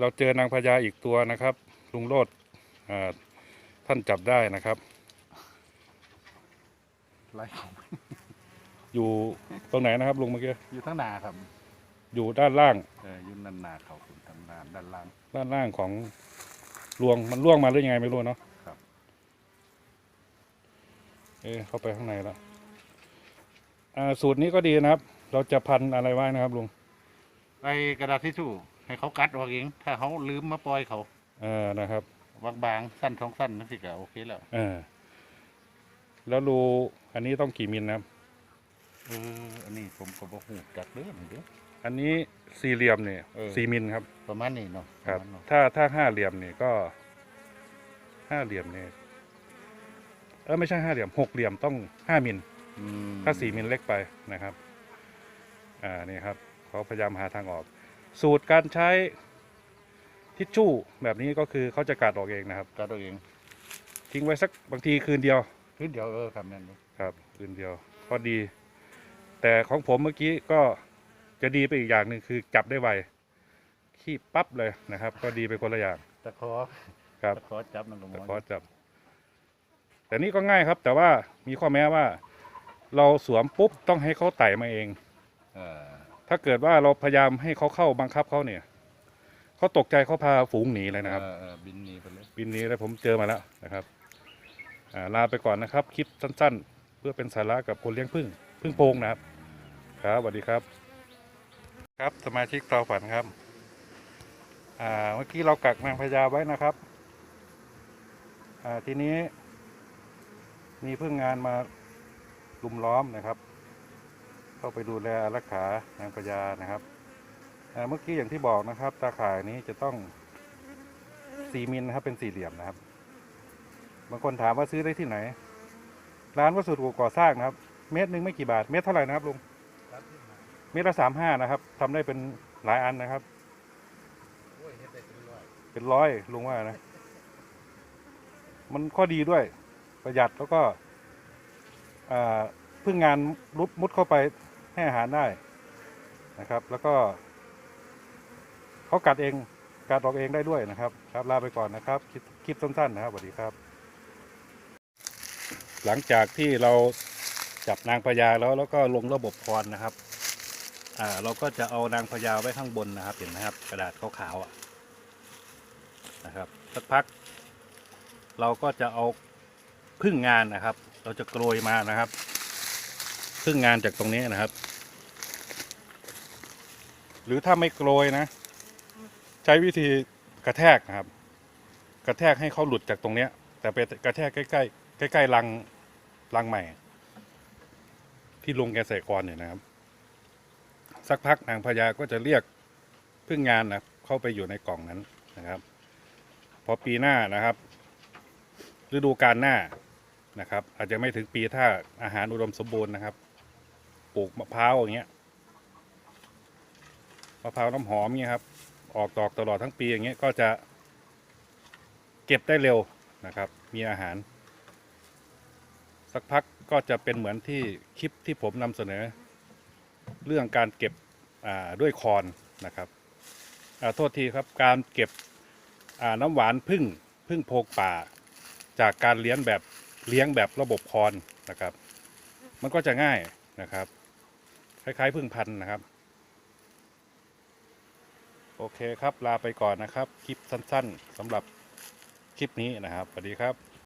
เราเจอนางพญาอีกตัวนะครับ ลุงโลดอ่าท่านจับได้นะครับไล่ของอยู่ตรงไหนนะครับลุงเมื่อกี้อยู่ทั้งนาครับ อยู่ด้านล่างเอออยู่นันนาเขาคุณทางด้านด้านล่าง ด้านล่างของลวงมันล่วงมาหรือยังไงไม่รู้เนาะครับ เอ๊ะเข้าไปข้างในแล้วอ่าสูตรนี้ก็ดีนะครับ เราจะพันอะไรไว้นะครับลุงไอ้กระดาษทิชชู่ ให้เขากัดออกเองถ้าเขาลืมมาปล่อยเขาเออนะครับ บางๆสั้นท้องสั้นนั่นสิก็โอเคแล้วเออแล้วรูอันนี้ต้องกี่มิลนะครับเอออันนี้ผมก็บอกหูจักเด้อนี่เด้อ อันนี้สี่เหลี่ยมเนี่ยเออ สี่มิลครับ ประมาณนี้เนาะครับ ประมาณเนาะถ้าถ้าห้าเหลี่ยมเนี่ยก็ห้าเหลี่ยมเนี่ยเออไม่ใช่ห้าเหลี่ยมหกเหลี่ยมต้องห้ามิล อืมถ้าสี่มิลเล็กไปนะครับ อ่านี่ครับเขาพยายามหาทางออก สูตรการใช้ทิชชู่แบบนี้ก็คือเขาจะกัดออกเองนะครับ กัดเอาเองทิ้งไว้สักบางทีคืนเดียวคือเดี๋ยวเออครับนั่นเด้อครับ คืนเดียวก็ดี แต่ของผมเมื่อกี้ก็จะดีไปอีกอย่างหนึ่งคือจับได้ไวขี้ปั๊บเลยนะครับ ก็ดีไปคนละอย่างตะขอครับ ตะขอจับนั่นก็หมแต่อพอจับ แต่นี่ก็ง่ายครับ แต่ว่ามีข้อแม้ว่า เราสวมปุ๊บต้องให้เขาไต่มาเองเออ ถ้าเกิดว่าเราพยายามให้เขาเข้าบังคับเขาเนี่ยเขาตกใจเขาพาฝูงหนีเลยนะครับ เออเออบินหนีไปเลย บินนี้แล้วผมเจอมาแล้วนะครับอ่าลาไปก่อนนะครับ คลิปสั้นๆ เพื่อเป็นสาระกับคนเลี้ยงพึ่งพึ่งโพงนะครับ ครับสวัสดีครับ ครับสมาชิกเตาฝันครับ อ่าเมื่อกี้เรากักนางพญาไว้นะครับ อ่าทีนี้ มีพึ่งงานมาลุมล้อมนะครับ เข้าไปดูแลอารักขานางพญานะครับอ่าเมื่อกี้อย่างที่บอกนะครับ ตาข่ายนี้จะต้องสี่มิลนะครับเป็นสี่เหลี่ยมนะครับ บางคนถามว่าซื้อได้ที่ไหน ร้านวัสดุก่อสร้างนะครับ เมตรหนึ่งไม่กี่บาท เมตรเท่าไหร่นะครับลุงเมตรละสามห้านะครับทำได้เป็นหลายอันนะครับโอ้ยเฮ็ดได้เป็นร้อยเป็นร้อยลุงว่านะ มันข้อดีด้วยประหยัดแล้วก็อ่าพึ่งงานรุดมุดเข้าไป ให้อาหารได้นะครับ แล้วก็เขากัดเองกัดออกเองได้ด้วยนะครับ ครับลาไปก่อนนะครับ คลิปสั้นๆนะครับสวัสดีครับ หลังจากที่เราจับนางพญาแล้วแล้วก็ลงระบบพรนะครับอ่าเราก็จะเอานางพญาไว้ข้างบนนะครับ เห็นไหมครับ กระดาษขาวๆนะครับสักพัก เราก็จะเอาพึ่งงานนะครับ เราจะโกรยมานะครับ พึ่งงานจากตรงนี้นะครับ หรือถ้าไม่โกรยนะ ใช้วิธีกระแทกนะครับ กระแทกให้เขาหลุดจากตรงเนี้ย แต่ไปกระแทกใกล้ๆใกล้ๆรังรังใหม่ ที่ลุงแกใส่กรเนี่ยนะครับ สักพักนางพญาก็จะเรียกพึ่งงานนะเข้าไปอยู่ในกล่องนั้นนะครับพอปีหน้านะครับฤดูกาลหน้านะครับ อาจจะไม่ถึงปีถ้าอาหารอุดมสมบูรณ์นะครับ ปลูกมะพร้าวอย่างเงี้ย มะพร้าวน้ำหอมเงี้ยครับ ออกดอกตลอดทั้งปีอย่างเงี้ยก็จะเก็บได้เร็วนะครับ มีอาหาร สักพักก็จะเป็นเหมือนที่คลิปที่ผมนำเสนอ เรื่องการเก็บด้วยคอนนะครับอ่าโทษทีครับการเก็บน้ำหวานพึ่งพึ่งโพกป่า จากการเลี้ยงแบบเลี้ยงแบบระบบคอนนะครับ มันก็จะง่ายนะครับ คล้ายๆพึ่งพันธุ์นะครับ โอเคครับลาไปก่อนนะครับ คลิปสั้น ๆสำหรับคลิปนี้นะครับสวัสดีครับ